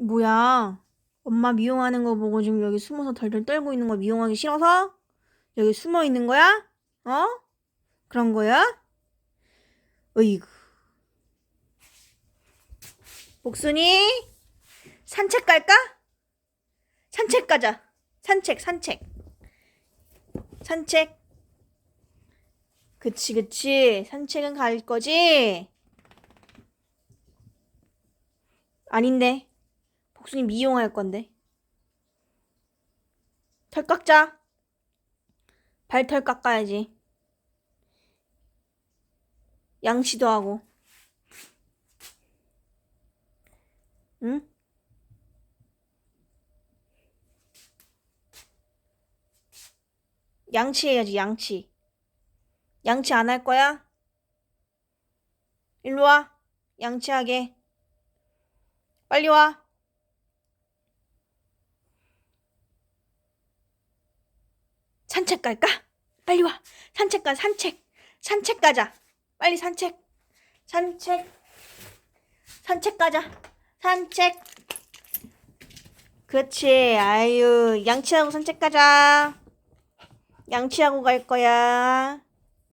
뭐야? 엄마 미용하는 거 보고 지금 여기 숨어서 덜덜 떨고 있는 거 미용하기 싫어서? 여기 숨어 있는 거야? 어? 그런 거야? 어이구. 복순이, 산책 갈까? 산책 가자. 산책, 산책. 산책. 그치, 그치. 산책은 갈 거지? 아닌데. 복순이 미용할 건데. 털 깎자. 발털 깎아야지. 양치도 하고. 응? 양치해야지, 양치. 양치 안 할 거야? 일로 와. 양치하게. 빨리 와. 산책 갈까? 빨리 와. 산책 가, 산책. 산책 가자. 빨리 산책. 산책. 산책 가자. 산책. 그렇지. 아유, 양치하고 산책 가자. 양치하고 갈 거야.